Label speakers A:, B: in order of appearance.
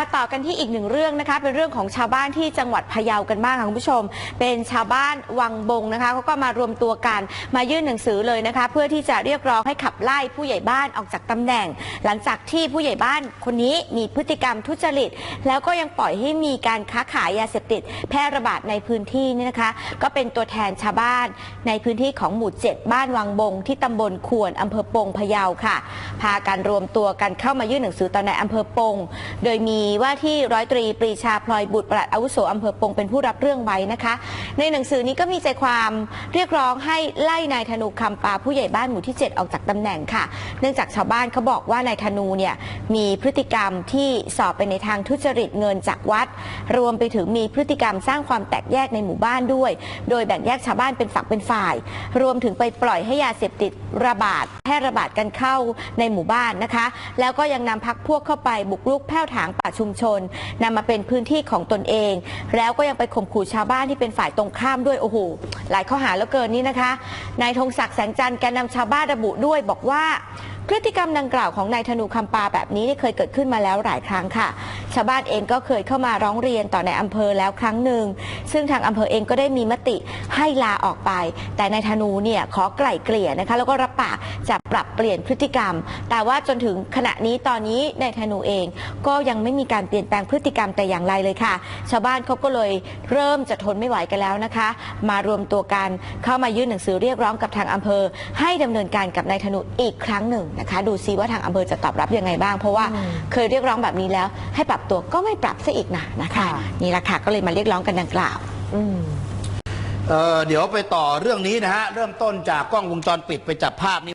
A: มาต่อกันที่อีกหนึ่งเรื่องนะคะ เป็นเรื่องของชาวบ้านที่จังหวัดพะเยากันบ้างค่ะคุณผู้ชม เป็นชาวบ้านวังบงนะคะเขาก็มารวมตัวกันมายื่นหนังสือเลยนะคะ เพื่อที่จะเรียกร้องให้ขับไล่ผู้ใหญ่บ้านออกจากตำแหน่ง หลังจากที่ผู้ใหญ่บ้านคนนี้มีพฤติกรรมทุจริต แล้วก็ยังปล่อยให้มีการค้าขายยาเสพติด แพร่ระบาดในพื้นที่นี่นะคะ ก็เป็นตัวแทนชาวบ้านในพื้นที่ของหมู่เจ็ดบ้านวังบง ที่ตำบลขวนอำเภอปงพะเยาค่ะ พากันรวมตัวกันเข้ามายื่นหนังสือต่อในายอำเภอปง โดยมีว่าที่ร้อยตรีปรีชาพลอยบุตรปลัดอาวุโสอำเภอปงเป็นผู้รับเรื่องไว้นะคะ ในหนังสือนี้ก็มีใจความเรียกร้องให้ไล่นายธนูคำปาผู้ใหญ่บ้านหมู่ที่ 7 ออกจากตำแหน่งค่ะ เนื่องจากชาวบ้านเขาบอกว่านายธนูเนี่ยมีพฤติกรรมที่สอบไปในทางทุจริตเงินจากวัด รวมไปถึงมีพฤติกรรมสร้างความแตกแยกในหมู่บ้านด้วย โดยแบ่งแยกชาวบ้านเป็นฝักเป็นฝ่าย รวมถึงไปปล่อยให้ยาเสพติดระบาดแพร่ระบาดกันเข้าในหมู่บ้านนะคะ แล้วก็ยังนำพักพวกเข้าไปบุกรุกแผ่วถางชุมชนนำมาเป็นพื้นที่ของตนเอง แล้วก็ยังไปข่มขู่ชาวบ้านที่เป็นฝ่ายตรงข้ามด้วยโอ้โหหลายข้อหาแล้วเกินนี่นะคะนายธงศักดิ์แสงจันทร์แกนนำชาวบ้านระบุด้วยบอกว่า พฤติกรรมดังกล่าวของนายธนูคำปาแบบนี้เนี่ยเคยเกิดขึ้นมาแล้วหลายครั้งค่ะ ชาวบ้านเองก็เคยเข้ามาร้องเรียนต่อในอำเภอแล้วครั้งหนึ่ง ซึ่งทางอำเภอเองก็ได้มีมติให้ลาออกไป แต่นายธนูเนี่ยขอไกล่เกลี่ยนะคะ แล้วก็รับปากจะปรับเปลี่ยนพฤติกรรม แต่ว่าจนถึงขณะนี้ตอนนี้นายธนูเองก็ยังไม่มีการเปลี่ยนแปลงพฤติกรรมแต่อย่างไรเลยค่ะ ชาวบ้านเขาก็เลยเริ่มจะทนไม่ไหวกันแล้วนะคะ มารวมตัวกันเข้ามายื่นหนังสือเรียกร้องกับทางอำเภอ ให้ดำเนินการกับนายธนูอีกครั้งหนึ่งนะคะ ดูซิว่าทางอำเภอจะตอบรับยังไงบ้าง เพราะว่าเคยเรียกร้องแบบนี้แล้ว ให้ปรับตัวก็ไม่ปรับซะอีกนะนะคะ
B: ค่ะ
A: นี่แหละค่ะก็เลยมาเรียกร้องกันดังกล่าว
B: อืม
C: เอ่อเดี๋ยวไปต่อเรื่องนี้นะฮะเริ่มต้นจากกล้องวงจรปิดไปจับภาพนี้